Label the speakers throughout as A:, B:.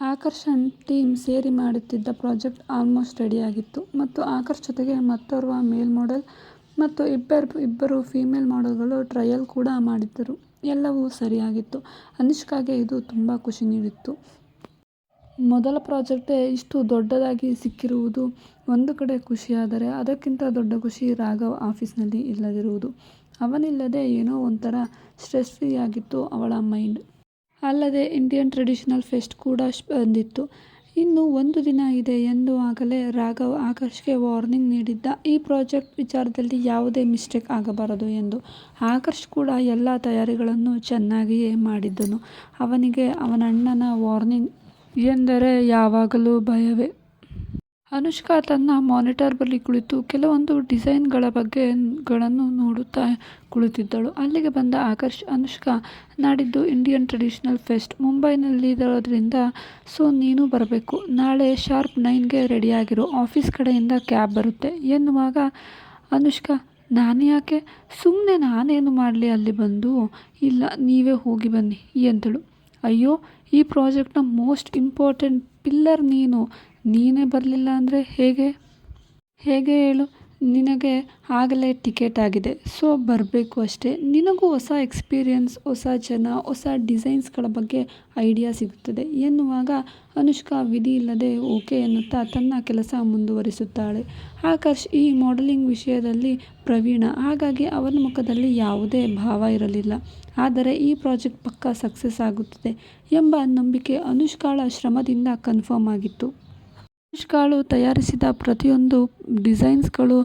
A: ಆಕರ್ಷಣ್ team ಸೇರಿ ಮಾಡುತ್ತಿದ್ದ project almost ರೆಡಿಯಾಗಿತ್ತು ಮತ್ತು ಆಕರ್ಷ್ ಜೊತೆಗೆ ಮತ್ತೋರ್ವ ಮೇಲ್ ಮಾಡೆಲ್ ಮತ್ತು ಇಬ್ಬರು ಇಬ್ಬರು ಫೀಮೇಲ್ ಮಾಡೆಲ್ಗಳು ಟ್ರಯಲ್ ಕೂಡ ಮಾಡಿದ್ದರು. ಎಲ್ಲವೂ ಸರಿಯಾಗಿತ್ತು. ಅನಿಷ್ಕಾಗೆ ಇದು ತುಂಬ ಖುಷಿ ನೀಡಿತ್ತು. ಮೊದಲ ಪ್ರಾಜೆಕ್ಟೇ ಇಷ್ಟು ದೊಡ್ಡದಾಗಿ ಸಿಕ್ಕಿರುವುದು ಒಂದು ಕಡೆ ಖುಷಿಯಾದರೆ ಅದಕ್ಕಿಂತ ದೊಡ್ಡ ಖುಷಿ ರಾಘವ್ ಆಫೀಸ್ನಲ್ಲಿ ಇಲ್ಲದಿರುವುದು. ಅವನಿಲ್ಲದೆ ಏನೋ ಒಂಥರ ಸ್ಟ್ರೆಸ್ ಫ್ರೀ ಆಗಿತ್ತು ಅವಳ ಮೈಂಡ್. ಅಲ್ಲದೆ ಇಂಡಿಯನ್ ಟ್ರೆಡಿಷನಲ್ ಫೆಸ್ಟ್ ಕೂಡ ಬಂದಿತ್ತು. ಇನ್ನು ಒಂದು ದಿನ ಇದೆ ಎಂದು ಆಗಲೇ ರಾಘವ್ ಆಕರ್ಷ್ಗೆ ವಾರ್ನಿಂಗ್ ನೀಡಿದ್ದ ಈ ಪ್ರಾಜೆಕ್ಟ್ ವಿಚಾರದಲ್ಲಿ ಯಾವುದೇ ಮಿಸ್ಟೇಕ್ ಆಗಬಾರದು ಎಂದು. ಆಕರ್ಷ್ ಕೂಡ ಎಲ್ಲ ತಯಾರಿಗಳನ್ನು ಚೆನ್ನಾಗಿಯೇ ಮಾಡಿದ್ದನು. ಅವನಿಗೆ ಅವನಣ್ಣನ ವಾರ್ನಿಂಗ್ ಎಂದರೆ ಯಾವಾಗಲೂ ಭಯವೇ. ಅನುಷ್ಕಾ ತನ್ನ ಮಾನಿಟರ್ ಬಳಿ ಕುಳಿತು ಕೆಲವೊಂದು ಡಿಸೈನ್ಗಳ ಬಗ್ಗೆ ಗಳನ್ನು ನೋಡುತ್ತಾ ಕುಳಿತಿದ್ದಳು. ಅಲ್ಲಿಗೆ ಬಂದ ಆಕರ್ಷ್, ಅನುಷ್ಕಾ, ನಾಡಿದ್ದು ಇಂಡಿಯನ್ ಟ್ರೆಡಿಷನಲ್ ಫೆಸ್ಟ್ ಮುಂಬೈನಲ್ಲಿರೋದ್ರಿಂದ ಸೊ ನೀನು ಬರಬೇಕು. ನಾಳೆ ಶಾರ್ಪ್ ನೈನ್ಗೆ ರೆಡಿಯಾಗಿರು. ಆಫೀಸ್ ಕಡೆಯಿಂದ ಕ್ಯಾಬ್ ಬರುತ್ತೆ ಎನ್ನುವಾಗ ಅನುಷ್ಕಾ ನಾನು ಯಾಕೆ ಸುಮ್ಮನೆ ನಾನೇನು ಮಾಡಲಿ ಅಲ್ಲಿ ಬಂದು. ಇಲ್ಲ ನೀವೇ ಹೋಗಿ ಬನ್ನಿ ಎಂದಳು. ಅಯ್ಯೋ ಈ ಪ್ರಾಜೆಕ್ಟ್ನ ಮೋಸ್ಟ್ ಇಂಪಾರ್ಟೆಂಟ್ ಪಿಲ್ಲರ್ ನೀನು. ನೀನೇ ಬರಲಿಲ್ಲ ಅಂದರೆ ಹೇಗೆ. ಹೇಗೆ ಹೇಳು. ನಿನಗೆ ಆಗಲೇ ಟಿಕೆಟ್ ಆಗಿದೆ. ಸೊ ಬರಬೇಕು ಅಷ್ಟೇ. ನಿನಗೂ ಹೊಸ ಎಕ್ಸ್ಪೀರಿಯನ್ಸ್, ಹೊಸ ಜನ, ಹೊಸ ಡಿಸೈನ್ಸ್ಗಳ ಬಗ್ಗೆ ಐಡಿಯಾ ಸಿಗುತ್ತದೆ ಎನ್ನುವಾಗ ಅನುಷ್ಕಾ ವಿಧಿ ಇಲ್ಲದೆ ಓಕೆ ಎನ್ನುತ್ತಾ ತನ್ನ ಕೆಲಸ ಮುಂದುವರಿಸುತ್ತಾಳೆ. ಆಕರ್ಷ್ ಈ ಮಾಡೆಲಿಂಗ್ ವಿಷಯದಲ್ಲಿ ಪ್ರವೀಣ. ಹಾಗಾಗಿ ಅವನ ಮುಖದಲ್ಲಿ ಯಾವುದೇ ಭಾವ ಇರಲಿಲ್ಲ. ಆದರೆ ಈ ಪ್ರಾಜೆಕ್ಟ್ ಪಕ್ಕಾ ಸಕ್ಸಸ್ ಆಗುತ್ತದೆ ಎಂಬ ನಂಬಿಕೆ ಅನುಷ್ಕಾಳ ಶ್ರಮದಿಂದ ಕನ್ಫರ್ಮ್ ಆಗಿತ್ತು. ಅನುಷ್ಕಾಳು ತಯಾರಿಸಿದ ಪ್ರತಿಯೊಂದು ಡಿಸೈನ್ಸ್ಗಳು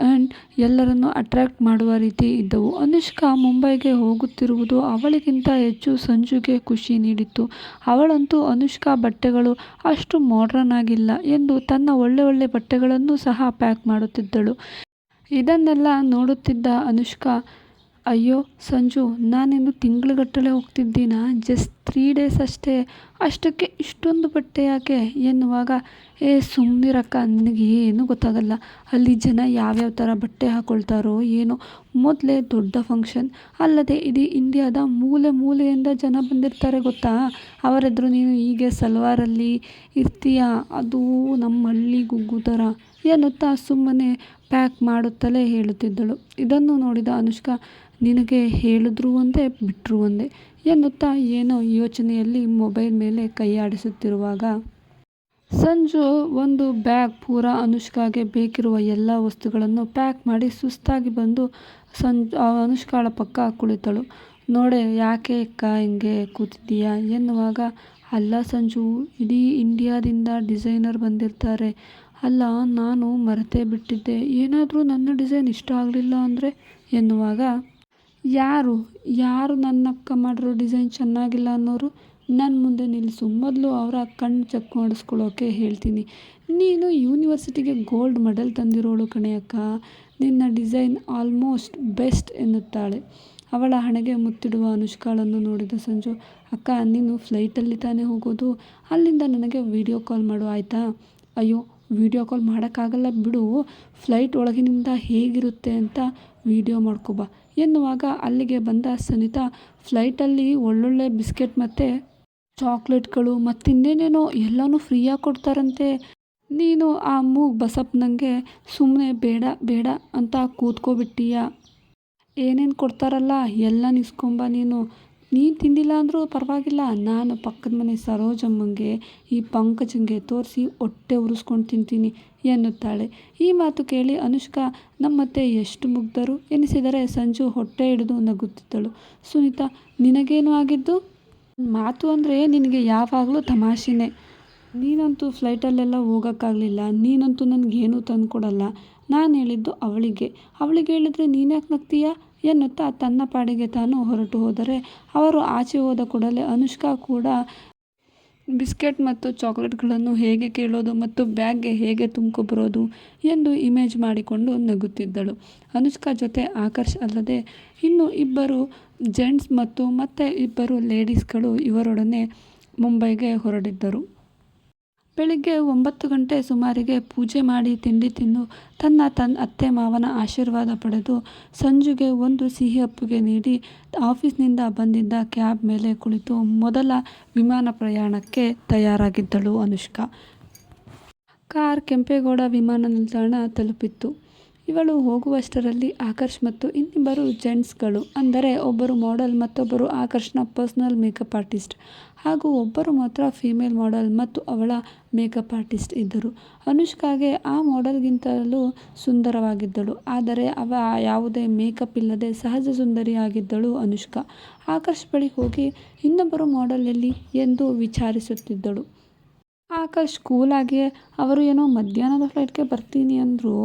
A: ಆ್ಯಂಡ್ ಎಲ್ಲರನ್ನು ಅಟ್ರಾಕ್ಟ್ ಮಾಡುವ ರೀತಿ ಇದ್ದವು. ಅನುಷ್ಕಾ ಮುಂಬೈಗೆ ಹೋಗುತ್ತಿರುವುದು ಅವಳಿಗಿಂತ ಹೆಚ್ಚು ಸಂಜುಗೆ ಖುಷಿ ನೀಡಿತ್ತು. ಅವಳಂತೂ ಅನುಷ್ಕಾ ಬಟ್ಟೆಗಳು ಅಷ್ಟು ಮಾಡ್ರನ್ ಆಗಿಲ್ಲ ಎಂದು ತನ್ನ ಒಳ್ಳೆ ಒಳ್ಳೆ ಬಟ್ಟೆಗಳನ್ನು ಸಹ ಪ್ಯಾಕ್ ಮಾಡುತ್ತಿದ್ದಳು. ಇದನ್ನೆಲ್ಲ ನೋಡುತ್ತಿದ್ದ ಅನುಷ್ಕಾ ಅಯ್ಯೋ ಸಂಜು ನಾನೇನು ತಿಂಗಳುಗಟ್ಟಲೆ ಹೋಗ್ತಿದ್ದೀನಾ ಜಸ್ಟ್ ತ್ರೀ ಡೇಸ್ ಅಷ್ಟೇ. ಅಷ್ಟಕ್ಕೆ ಇಷ್ಟೊಂದು ಬಟ್ಟೆ ಯಾಕೆ ಎನ್ನುವಾಗ, ಏ ಸುಮ್ಮನಿರಕ್ಕ ನನಗೆ ಏನೂ ಗೊತ್ತಾಗಲ್ಲ. ಅಲ್ಲಿ ಜನ ಯಾವ್ಯಾವ ಥರ ಬಟ್ಟೆ ಹಾಕ್ಕೊಳ್ತಾರೋ ಏನೋ. ಮೊದಲೇ ದೊಡ್ಡ ಫಂಕ್ಷನ್. ಅಲ್ಲದೆ ಇಡೀ ಇಂಡಿಯಾದ ಮೂಲೆ ಮೂಲೆಯಿಂದ ಜನ ಬಂದಿರ್ತಾರೆ ಗೊತ್ತಾ. ಅವರೆದ್ರು ನೀನು ಹೀಗೆ ಸಲ್ವಾರಲ್ಲಿ ಇರ್ತೀಯಾ ಅದು ನಮ್ಮ ಹಳ್ಳಿ ಗುಗ್ಗು ಥರ ಎನ್ನುತ್ತಾ ಸುಮ್ಮನೆ ಪ್ಯಾಕ್ ಮಾಡುತ್ತಲೇ ಹೇಳುತ್ತಿದ್ದಳು. ಇದನ್ನು ನೋಡಿದ ಅನುಷ್ಕಾ, ನಿನಗೆ ಹೇಳಿದ್ರು ಒಂದೇ ಬಿಟ್ಟರು ಒಂದೇ ಎನ್ನುತ್ತಾ ಏನೋ ಯೋಚನೆಯಲ್ಲಿ ಮೊಬೈಲ್ ಮೇಲೆ ಕೈಯಾಡಿಸುತ್ತಿರುವಾಗ. ಸಂಜು ಒಂದು ಬ್ಯಾಗ್ ಪೂರ ಅನುಷ್ಕಾಗೆ ಬೇಕಿರುವ ಎಲ್ಲ ವಸ್ತುಗಳನ್ನು ಪ್ಯಾಕ್ ಮಾಡಿ ಸುಸ್ತಾಗಿ ಬಂದು ಅನುಷ್ಕಾಳ ಪಕ್ಕ ಕುಳಿತಳು. ನೋಡೆ ಅಕ್ಕ ಹಿಂಗೆ ಕೂತಿದ್ದೀಯಾ ಎನ್ನುವಾಗ, ಅಲ್ಲ ಸಂಜು, ಇಡೀ ಇಂಡಿಯಾದಿಂದ ಡಿಸೈನರ್ ಬಂದಿರ್ತಾರೆ. ಅಲ್ಲ ನಾನು ಮರೆತೇ ಬಿಟ್ಟಿದ್ದೆ. ಏನಾದರೂ ನನ್ನ ಡಿಸೈನ್ ಇಷ್ಟ ಆಗಲಿಲ್ಲ ಅಂದರೆ ಎನ್ನುವಾಗ. ಯಾರು, ಯಾರು ನನ್ನಕ್ಕ ಮಾಡಿರೋ ಡಿಸೈನ್ ಚೆನ್ನಾಗಿಲ್ಲ ಅನ್ನೋರು. ನನ್ನ ಮುಂದೆ ನಿಲ್ಲಿಸು ಮೊದಲು ಅವರ ಕಣ್ಣು ಚೆಕ್ ಮಾಡಿಸ್ಕೊಳ್ಳೋಕೆ ಹೇಳ್ತೀನಿ. ನೀನು ಯೂನಿವರ್ಸಿಟಿಗೆ ಗೋಲ್ಡ್ ಮೆಡಲ್ ತಂದಿರೋಳು ಕಣೆಯಕ್ಕ ಅಕ್ಕ. ನಿನ್ನ ಡಿಸೈನ್ ಆಲ್ಮೋಸ್ಟ್ ಬೆಸ್ಟ್ ಎನ್ನುತ್ತಾಳೆ. ಅವಳ ಹಣೆಗೆ ಮುತ್ತಿಡುವ ಅನುಷ್ಕಾಳನ್ನು ನೋಡಿದ ಸಂಜು ಅಕ್ಕ ನೀನು ಫ್ಲೈಟಲ್ಲಿ ತಾನೇ ಹೋಗೋದು. ಅಲ್ಲಿಂದ ನನಗೆ ವಿಡಿಯೋ ಕಾಲ್ ಮಾಡು ಆಯಿತಾ ಅಯ್ಯೋ ವಿಡಿಯೋ ಕಾಲ್ ಮಾಡೋಕ್ಕಾಗಲ್ಲ ಬಿಡು. ಫ್ಲೈಟ್ ಒಳಗಿನಿಂದ ಹೇಗಿರುತ್ತೆ ಅಂತ ವಿಡಿಯೋ ಮಾಡ್ಕೊ ಬಾ ಎನ್ನುವಾಗ ಅಲ್ಲಿಗೆ ಬಂದ ಸನಿತಾ ಫ್ಲೈಟಲ್ಲಿ ಒಳ್ಳೊಳ್ಳೆ ಬಿಸ್ಕೆಟ್ ಮತ್ತು ಚಾಕ್ಲೇಟ್ಗಳು ಮತ್ತಿನ್ನೇನೇನೋ ಎಲ್ಲನೂ ಫ್ರೀಯಾಗಿ ಕೊಡ್ತಾರಂತೆ. ನೀನು ಆ ಮೂಗ್ ಬಸಪ್ಪನಂಗೆ ಸುಮ್ಮನೆ ಬೇಡ ಬೇಡ ಅಂತ ಕೂತ್ಕೋಬಿಟ್ಟೀಯ ಏನೇನು ಕೊಡ್ತಾರಲ್ಲ, ಎಲ್ಲ ನಿಸ್ಕೊಂಬ ನೀನು. ನೀನ್ ತಿಂದಿಲ್ಲ ಅಂದರೂ ಪರವಾಗಿಲ್ಲ ನಾನು ಪಕ್ಕದ ಮನೆ ಸರೋಜಮ್ಮಂಗೆ, ಈ ಪಂಕಜಂಗೆ ತೋರಿಸಿ ಹೊಟ್ಟೆ ಉರಿಸ್ಕೊಂಡು ತಿಂತೀನಿ ಎನ್ನುತ್ತಾಳೆ. ಈ ಮಾತು ಕೇಳಿ ಅನುಷ್ಕಾ ನಮ್ಮತ್ತೆ ಎಷ್ಟು ಮುಗ್ಧರು ಎನಿಸಿದರೆ ಸಂಜು ಹೊಟ್ಟೆ ಹಿಡಿದು ನಗುತ್ತಿದ್ದಳು. ಸುನಿತಾ ನಿನಗೇನು ಆಗಿದ್ದು. ಮಾತು ಅಂದರೆ ನಿನಗೆ ಯಾವಾಗಲೂ ತಮಾಷೆನೇ. ನೀನಂತೂ ಫ್ಲೈಟಲ್ಲೆಲ್ಲ ಹೋಗೋಕ್ಕಾಗಲಿಲ್ಲ ನೀನಂತೂ ನನಗೇನೂ ತಂದು ತಂದ್ಕೊಡಲ್ಲ. ನಾನ್ ಹೇಳಿದ್ದು ಅವಳಿಗೆ. ಅವಳಿಗೆ ಹೇಳಿದ್ರೆ ಯಾಕೆ ನಗ್ತೀಯಾ ಎನ್ನುತ್ತಾ ತನ್ನ ಪಾಡಿಗೆ ತಾನು ಹೊರಟು ಹೋದರೆ ಅವರು ಆಚೆ ಹೋದ ಕೂಡಲೇ ಅನುಷ್ಕಾ ಕೂಡ ಬಿಸ್ಕೆಟ್ ಮತ್ತು ಚಾಕ್ಲೇಟ್ಗಳನ್ನು ಹೇಗೆ ಕೇಳೋದು ಮತ್ತು ಬ್ಯಾಗ್ಗೆ ಹೇಗೆ ತುಂಬ್ಕೊ ಬರೋದು ಎಂದು ಇಮೇಜ್ ಮಾಡಿಕೊಂಡು ನಗುತ್ತಿದ್ದಳು. ಅನುಷ್ಕಾ ಜೊತೆ ಆಕರ್ಷ್ ಅಲ್ಲದೆ ಇನ್ನು ಇಬ್ಬರು ಜೆಂಟ್ಸ್ ಮತ್ತು ಮತ್ತೆ ಇಬ್ಬರು ಲೇಡೀಸ್ಗಳು ಇವರೊಡನೆ ಮುಂಬೈಗೆ ಹೊರಟಿದ್ದರು. ಬೆಳಿಗ್ಗೆ ಒಂಬತ್ತು ಗಂಟೆ ಸುಮಾರಿಗೆ ಪೂಜೆ ಮಾಡಿ ತಿಂಡಿ ತಿಂದು ತನ್ನ ತನ್ನ ಅತ್ತೆ ಮಾವನ ಆಶೀರ್ವಾದ ಪಡೆದು ಸಂಜೆಗೆ ಒಂದು ಸಿಹಿ ಅಪ್ಪುಗೆ ನೀಡಿ ಆಫೀಸ್ನಿಂದ ಬಂದಿದ್ದ ಕ್ಯಾಬ್ ಮೇಲೆ ಕುಳಿತು ಮೊದಲ ವಿಮಾನ ಪ್ರಯಾಣಕ್ಕೆ ತಯಾರಾಗಿದ್ದಳು ಅನುಷ್ಕಾ. ಕಾರ್ ಕೆಂಪೇಗೌಡ ವಿಮಾನ ನಿಲ್ದಾಣ ತಲುಪಿತ್ತು. ಇವಳು ಹೋಗುವಷ್ಟರಲ್ಲಿ ಆಕರ್ಷ್ ಮತ್ತು ಇನ್ನಿಬ್ಬರು ಜೆಂಟ್ಸ್ಗಳು, ಅಂದರೆ ಒಬ್ಬರು ಮಾಡೆಲ್ ಮತ್ತೊಬ್ಬರು ಆಕರ್ಷ್ನ ಪರ್ಸ್ನಲ್ ಮೇಕಪ್ ಆರ್ಟಿಸ್ಟ್. ಹಾಗೂ ಒಬ್ಬರು ಮಾತ್ರ ಫೀಮೇಲ್ ಮಾಡೆಲ್ ಮತ್ತು ಅವಳ ಮೇಕಪ್ ಆರ್ಟಿಸ್ಟ್ ಇದ್ದರು. ಅನುಷ್ಕಾಗೆ ಆ ಮಾಡೆಲ್ಗಿಂತಲೂ ಸುಂದರವಾಗಿದ್ದಳು. ಆದರೆ ಅವ ಯಾವುದೇ ಮೇಕಪ್ ಇಲ್ಲದೆ ಸಹಜ ಸುಂದರಿಯಾಗಿದ್ದಳು ಅನುಷ್ಕಾ. ಆಕರ್ಷ್ ಬಳಿ ಹೋಗಿ ಇನ್ನೊಬ್ಬರು ಮಾಡೆಲ್ ಎಲ್ಲಿ ಎಂದು ವಿಚಾರಿಸುತ್ತಿದ್ದಳು. ಆಕರ್ಷ್ ಕೂಲಾಗಿ ಅವರು ಏನೋ ಮಧ್ಯಾಹ್ನದ ಫ್ಲೈಟ್ಗೆ ಬರ್ತೀನಿ ಅಂದರು.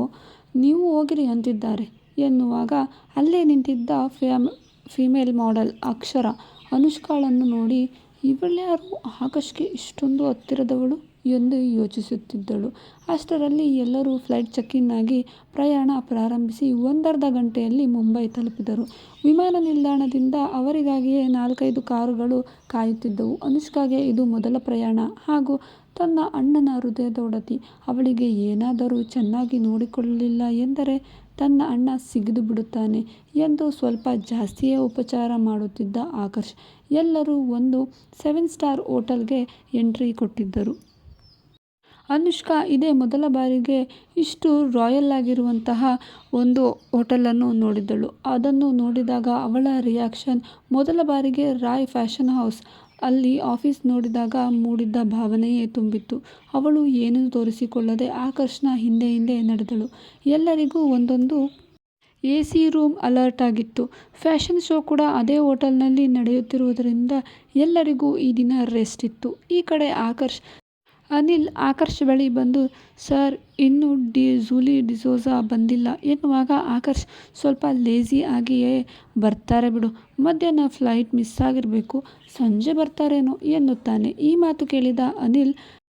A: ನೀವು ಹೋಗಿರಿ ಅಂತಿದ್ದಾರೆ ಎನ್ನುವಾಗ ಅಲ್ಲೇ ನಿಂತಿದ್ದ ಫ್ಯಾಮ್ ಫೀಮೇಲ್ ಮಾಡೆಲ್ ಅಕ್ಷರ ಅನುಷ್ಕಾಳನ್ನು ನೋಡಿ ಇವಳ್ಯಾರು ಆಕಾಶ್ಗೆ ಇಷ್ಟೊಂದು ಹತ್ತಿರದವಳು ಎಂದು ಯೋಚಿಸುತ್ತಿದ್ದಳು. ಅಷ್ಟರಲ್ಲಿ ಎಲ್ಲರೂ ಫ್ಲೈಟ್ ಚೆಕ್ ಇನ್ ಆಗಿ ಪ್ರಯಾಣ ಪ್ರಾರಂಭಿಸಿ ಒಂದರ್ಧ ಗಂಟೆಯಲ್ಲಿ ಮುಂಬೈ ತಲುಪಿದರು. ವಿಮಾನ ನಿಲ್ದಾಣದಿಂದ ಅವರಿಗಾಗಿಯೇ ನಾಲ್ಕೈದು ಕಾರುಗಳು ಕಾಯುತ್ತಿದ್ದವು. ಅನುಷ್ಕಾಗೆ ಇದು ಮೊದಲ ಪ್ರಯಾಣ ಹಾಗೂ ತನ್ನ ಅಣ್ಣನ ಹೃದಯದ ಒಡತಿ. ಅವಳಿಗೆ ಏನಾದರೂ ಚೆನ್ನಾಗಿ ನೋಡಿಕೊಳ್ಳಲಿಲ್ಲ ಎಂದರೆ ತನ್ನ ಅಣ್ಣ ಸಿಗಿದು ಬಿಡುತ್ತಾನೆ ಎಂದು ಸ್ವಲ್ಪ ಜಾಸ್ತಿಯೇ ಉಪಚಾರ ಮಾಡುತ್ತಿದ್ದ ಆಕರ್ಷ್. ಎಲ್ಲರೂ ಒಂದು ಸೆವೆನ್ ಸ್ಟಾರ್ ಹೋಟೆಲ್ಗೆ ಎಂಟ್ರಿ ಕೊಟ್ಟಿದ್ದರು. ಅನುಷ್ಕಾ ಇದೇ ಮೊದಲ ಬಾರಿಗೆ ಇಷ್ಟು ರಾಯಲ್ ಆಗಿರುವಂತಹ ಒಂದು ಹೋಟೆಲನ್ನು ನೋಡಿದ್ದಳು. ಅದನ್ನು ನೋಡಿದಾಗ ಅವಳ ರಿಯಾಕ್ಷನ್ ಮೊದಲ ಬಾರಿಗೆ ರಾಯ್ ಫ್ಯಾಷನ್ ಹೌಸ್ ಅಲ್ಲಿ ಆಫೀಸ್ ನೋಡಿದಾಗ ಮೂಡಿದ್ದ ಭಾವನೆಯೇ ತುಂಬಿತ್ತು. ಅವಳು ಏನೂ ತೋರಿಸಿಕೊಳ್ಳದೆ ಆಕರ್ಷಣ ಹಿಂದೆ ಹಿಂದೆ ನಡೆದಳು. ಎಲ್ಲರಿಗೂ ಒಂದೊಂದು ಎ ಸಿ ರೂಮ್ ಅಲರ್ಟ್ ಆಗಿತ್ತು. ಫ್ಯಾಷನ್ ಶೋ ಕೂಡ ಅದೇ ಹೋಟೆಲ್ನಲ್ಲಿ ನಡೆಯುತ್ತಿರುವುದರಿಂದ ಎಲ್ಲರಿಗೂ ಈ ದಿನ ರೆಸ್ಟ್ ಇತ್ತು. ಈ ಕಡೆ ಆಕರ್ಷ್ ಅನಿಲ್, ಆಕರ್ಷ್ ಬಳಿ ಬಂದು, ಸರ್, ಇನ್ನೂ ಡಿ, ಜೂಲಿ ಡಿಸೋಜಾ ಬಂದಿಲ್ಲ. ಎನ್ನುವಾಗ ಆಕರ್ಷ್ ಸ್ವಲ್ಪ ಲೇಜಿ ಆಗಿಯೇ ಬರ್ತಾರೆ ಬಿಡು. ಮಧ್ಯಾಹ್ನ ಫ್ಲೈಟ್ ಮಿಸ್ ಆಗಿರಬೇಕು. ಸಂಜೆ ಬರ್ತಾರೇನೋ ಎನ್ನುತ್ತಾನೆ. ಈ ಮಾತು ಕೇಳಿದ ಅನಿಲ್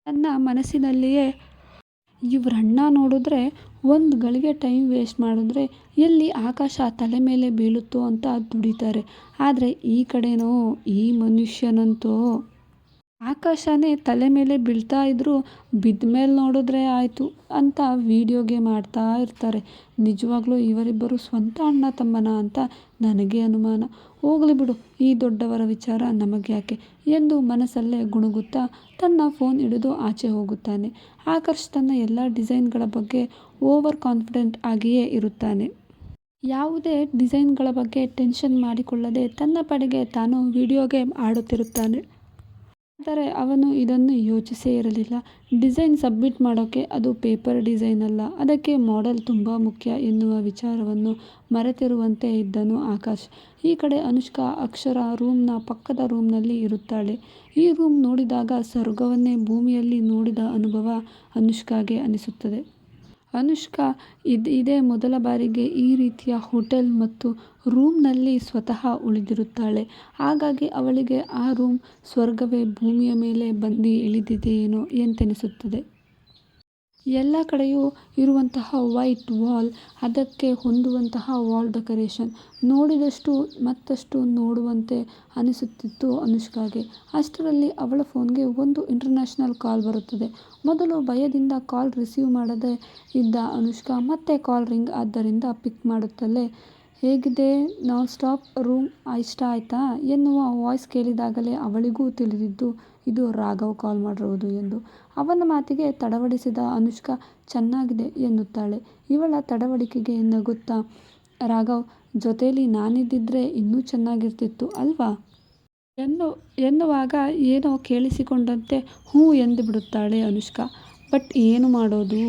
A: ತನ್ನ ಮನಸ್ಸಿನಲ್ಲಿಯೇ, ಇವ್ರಣ್ಣ ನೋಡಿದ್ರೆ, ಒಂದು ಗಳಿಗೆ ಟೈಮ್ ವೇಸ್ಟ್ ಮಾಡಿದ್ರೆ ಎಲ್ಲಿ ಆಕಾಶ ತಲೆ ಮೇಲೆ ಬೀಳುತ್ತೋ ಅಂತ ದುಡಿತಾರೆ. ಆದರೆ ಈ ಕಡೆನೋ ಈ ಮನುಷ್ಯನಂತೂ ಆಕಾಶನೇ ತಲೆ ಮೇಲೆ ಬೀಳ್ತಾ ಇದ್ದರೂ ಬಿದ್ದ ಮೇಲೆ ನೋಡಿದ್ರೆ ಆಯಿತು ಅಂತ ವೀಡಿಯೋಗೆ ಮಾಡ್ತಾ ಇರ್ತಾರೆ. ನಿಜವಾಗ್ಲೂ ಇವರಿಬ್ಬರು ಸ್ವಂತ ಅಣ್ಣ ತಮ್ಮನ ಅಂತ ನನಗೆ ಅನುಮಾನ. ಹೋಗಲಿ ಬಿಡು, ಈ ದೊಡ್ಡವರ ವಿಚಾರ ನಮಗೆ ಯಾಕೆ? ಎಂದು ಮನಸ್ಸಲ್ಲೇ ಗುಣುಗುತ್ತಾ ತನ್ನ ಫೋನ್ ಹಿಡಿದು ಆಚೆ ಹೋಗುತ್ತಾನೆ. ಆಕರ್ಷ್ ತನ್ನ ಎಲ್ಲ ಡಿಸೈನ್ಗಳ ಬಗ್ಗೆ ಓವರ್ ಕಾನ್ಫಿಡೆಂಟ್ ಆಗಿಯೇ ಇರುತ್ತಾನೆ. ಯಾವುದೇ ಡಿಸೈನ್ಗಳ ಬಗ್ಗೆ ಟೆನ್ಷನ್ ಮಾಡಿಕೊಳ್ಳದೆ ತನ್ನ ಪಡೆಗೆ ತಾನು ವಿಡಿಯೋ ಗೇಮ್ ಆಡುತ್ತಿರುತ್ತಾನೆ. ಆದರೆ ಅವನು ಇದನ್ನು ಯೋಚಿಸೇ ಇರಲಿಲ್ಲ. ಡಿಸೈನ್ ಸಬ್ಮಿಟ್ ಮಾಡೋಕ್ಕೆ ಅದು ಪೇಪರ್ ಡಿಸೈನ್ ಅಲ್ಲ. ಅದಕ್ಕೆ ಮಾಡೆಲ್ ತುಂಬ ಮುಖ್ಯ ಎನ್ನುವ ವಿಚಾರವನ್ನು ಮರೆತಿರುವಂತೆ ಇದ್ದನು ಆಕಾಶ್. ಈ ಕಡೆ ಅನುಷ್ಕಾ ಅಕ್ಷರ ರೂಮ್ನ ಪಕ್ಕದ ರೂಮ್ನಲ್ಲಿ ಇರುತ್ತಾಳೆ. ಈ ರೂಮ್ ನೋಡಿದಾಗ ಸ್ವರ್ಗವನ್ನೇ ಭೂಮಿಯಲ್ಲಿ ನೋಡಿದ ಅನುಭವ ಅನುಷ್ಕಾಗೆ ಅನಿಸುತ್ತದೆ. ಅನುಷ್ಕಾ ಇದು, ಇದೇ ಮೊದಲ ಬಾರಿಗೆ ಈ ರೀತಿಯ ಹೋಟೆಲ್ ಮತ್ತು ರೂಮ್ನಲ್ಲಿ ಸ್ವತಃ ಉಳಿದಿರುತ್ತಾಳೆ. ಹಾಗಾಗಿ ಅವಳಿಗೆ ಆ ರೂಮ್ ಸ್ವರ್ಗವೇ ಭೂಮಿಯ ಮೇಲೆ ಬಂದು ಇಳಿದಿದೆಯೇನೋ ಎಂತೆನಿಸುತ್ತದೆ. ಎಲ್ಲ ಕಡೆಯೂ ಇರುವಂತಹ ವೈಟ್ ವಾಲ್ ಅದಕ್ಕೆ ಹೊಂದುವಂತಹ ವಾಲ್ ಡೆಕೋರೇಷನ್ ನೋಡಿದಷ್ಟು ಮತ್ತಷ್ಟು ನೋಡುವಂತೆ ಅನಿಸುತ್ತಿತ್ತು ಅನುಷ್ಕಾಗೆ. ಅಷ್ಟರಲ್ಲಿ ಅವಳ ಫೋನ್ಗೆ ಒಂದು ಇಂಟರ್ನ್ಯಾಷನಲ್ ಕಾಲ್ ಬರುತ್ತದೆ. ಮೊದಲು ಭಯದಿಂದ ಕಾಲ್ ರಿಸೀವ್ ಮಾಡದೇ ಇದ್ದ ಅನುಷ್ಕಾ ಮತ್ತೆ ಕಾಲ್ ರಿಂಗ್ ಆದ್ದರಿಂದ ಪಿಕ್ ಮಾಡುತ್ತಲೇ, ಹೇಗಿದೆ? ನಾನ್ ಸ್ಟಾಪ್ ರೂಮ್ ಇಷ್ಟ ಆಯ್ತಾ ಎನ್ನುವ ವಾಯ್ಸ್ ಕೇಳಿದಾಗಲೇ ಅವಳಿಗೂ ತಿಳಿದಿದ್ದು ಇದು ರಾಘವ್ ಕಾಲ್ ಮಾಡಿರುವುದು ಎಂದು. ಅವನ ಮಾತಿಗೆ ತಡವಡಿಸಿದ ಅನುಷ್ಕಾ ಚೆನ್ನಾಗಿದೆ ಎನ್ನುತ್ತಾಳೆ. ಇವಳ ತಡವಡಿಕೆಗೆ ನಗುತ್ತಾ, ರಾಘವ್, ಜೊತೇಲಿ ನಾನಿದ್ದಿದ್ರೆ ಇನ್ನೂ ಚೆನ್ನಾಗಿರ್ತಿತ್ತು ಅಲ್ವಾ ಎನ್ನು, ಎನ್ನುವಾಗ ಏನೋ ಕೇಳಿಸಿಕೊಂಡಂತೆ ಹ್ಞೂ ಎಂದು ಬಿಡುತ್ತಾಳೆ ಅನುಷ್ಕಾ. ಬಟ್ ಏನು ಮಾಡೋದು?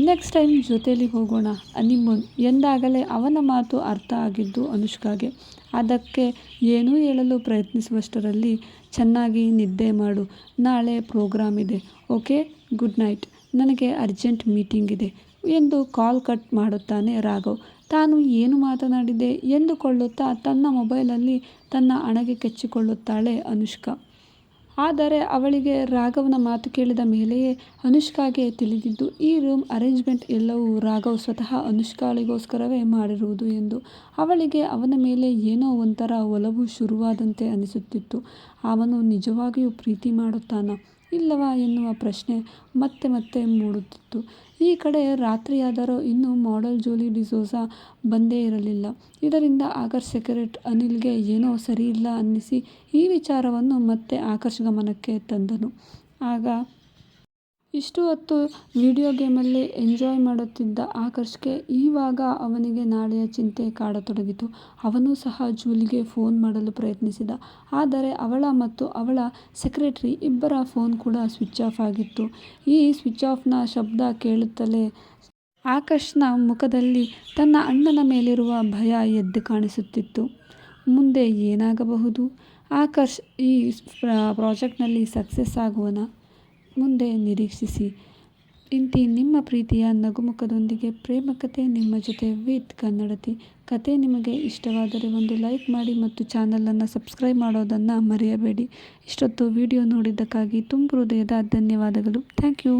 A: ನೆಕ್ಸ್ಟ್ ಟೈಮ್ ಜೊತೇಲಿ ಹೋಗೋಣ. ಹನಿಮೂನ್ ಎಂದಾಗಲೇ ಅವನ ಮಾತು ಅರ್ಥ ಆಗಿದ್ದು ಅನುಷ್ಕಾಗೆ. ಅದಕ್ಕೆ ಏನೂ ಹೇಳಲು ಪ್ರಯತ್ನಿಸುವಷ್ಟರಲ್ಲಿ ಚೆನ್ನಾಗಿ ನಿದ್ದೆ ಮಾಡು. ನಾಳೆ ಪ್ರೋಗ್ರಾಮ್ ಇದೆ. ಓಕೆ? ಗುಡ್ ನೈಟ್ ನನಗೆ ಅರ್ಜೆಂಟ್ ಮೀಟಿಂಗ್ ಇದೆ ಎಂದು ಕಾಲ್ ಕಟ್ ಮಾಡುತ್ತಾನೆ ರಾಘವ್. ತಾನು ಏನು ಮಾತನಾಡಿದೆ ಎಂದುಕೊಳ್ಳುತ್ತಾ ತನ್ನ ಮೊಬೈಲಲ್ಲಿ ತನ್ನ ಹಣಗೆ ಕೆಚ್ಚಿಕೊಳ್ಳುತ್ತಾಳೆ ಅನುಷ್ಕಾ. ಆದರೆ ಅವಳಿಗೆ ರಾಘವನ ಮಾತು ಕೇಳಿದ ಮೇಲೆಯೇ ಅನುಷ್ಕಾಗೆ ತಿಳಿದಿದ್ದು, ಈ ರೂಮ್ ಅರೇಂಜ್ಮೆಂಟ್ ಎಲ್ಲವೂ ರಾಘವ್ ಸ್ವತಃ ಅನುಷ್ಕಾಳಿಗೋಸ್ಕರವೇ ಮಾಡಿರುವುದು ಎಂದು. ಅವಳಿಗೆ ಅವನ ಮೇಲೆ ಏನೋ ಒಂಥರ ಒಲವು ಶುರುವಾದಂತೆ ಅನಿಸುತ್ತಿತ್ತು. ಅವನು ನಿಜವಾಗಿಯೂ ಪ್ರೀತಿ ಮಾಡುತ್ತಾನ? ಇಲ್ಲವಾ ಎನ್ನುವ ಪ್ರಶ್ನೆ ಮತ್ತೆ ಮತ್ತೆ ಮೂಡುತ್ತಿತ್ತು. ಈ ಕಡೆ ರಾತ್ರಿಯಾದರೂ ಇನ್ನೂ ಮಾಡೆಲ್ ಜೋಲಿ ಡಿಸೋಜ ಬಂದೇ ಇರಲಿಲ್ಲ. ಇದರಿಂದ ಆಕರ್ಷ್ ಸೆಕ್ರೆಟ್ ಅನಿಲ್ಗೆ ಏನೋ ಸರಿಯಿಲ್ಲ ಅನ್ನಿಸಿ ಈ ವಿಚಾರವನ್ನು ಮತ್ತೆ ಆಕರ್ಷ್ ಗಮನಕ್ಕೆ ತಂದನು. ಆಗ ಇಷ್ಟು ಹೊತ್ತು ವಿಡಿಯೋ ಗೇಮಲ್ಲಿ ಎಂಜಾಯ್ ಮಾಡುತ್ತಿದ್ದ ಆಕರ್ಷ್ಗೆ ಈವಾಗ ಅವನಿಗೆ ನಾಳೆಯ ಚಿಂತೆ ಕಾಡತೊಡಗಿತು. ಅವನೂ ಸಹ ಜೂಲಿಗೆ ಫೋನ್ ಮಾಡಲು ಪ್ರಯತ್ನಿಸಿದ. ಆದರೆ ಅವಳ ಮತ್ತು ಅವಳ ಸೆಕ್ರೆಟರಿ ಇಬ್ಬರ ಫೋನ್ ಕೂಡ ಸ್ವಿಚ್ ಆಫ್ ಆಗಿತ್ತು. ಈ ಸ್ವಿಚ್ ಆಫ್ನ ಶಬ್ದ ಕೇಳುತ್ತಲೇ ಆಕರ್ಷ್ನ ಮುಖದಲ್ಲಿ ತನ್ನ ಅಣ್ಣನ ಮೇಲಿರುವ ಭಯ ಎದ್ದು ಕಾಣಿಸುತ್ತಿತ್ತು. ಮುಂದೆ ಏನಾಗಬಹುದು? ಆಕರ್ಷ್ ಈ ಪ್ರಾಜೆಕ್ಟ್ನಲ್ಲಿ ಸಕ್ಸಸ್ ಆಗುವನಾ? ಮುಂದೆ ನಿರೀಕ್ಷಿಸಿ. ಇಂತಿ ನಿಮ್ಮ ಪ್ರೀತಿಯ ನಗುಮುಖದೊಂದಿಗೆ ಪ್ರೇಮ ಕಥೆ ನಿಮ್ಮ ಜೊತೆ ವಿತ್ ಕನ್ನಡತಿ. ಕತೆ ನಿಮಗೆ ಇಷ್ಟವಾದರೆ ಒಂದು ಲೈಕ್ ಮಾಡಿ ಮತ್ತು ಚಾನಲನ್ನು ಸಬ್ಸ್ಕ್ರೈಬ್ ಮಾಡೋದನ್ನು ಮರೆಯಬೇಡಿ. ಇಷ್ಟೊತ್ತು ವಿಡಿಯೋ ನೋಡಿದ್ದಕ್ಕಾಗಿ ತುಂಬು ಹೃದಯದ ಧನ್ಯವಾದಗಳು. Thank you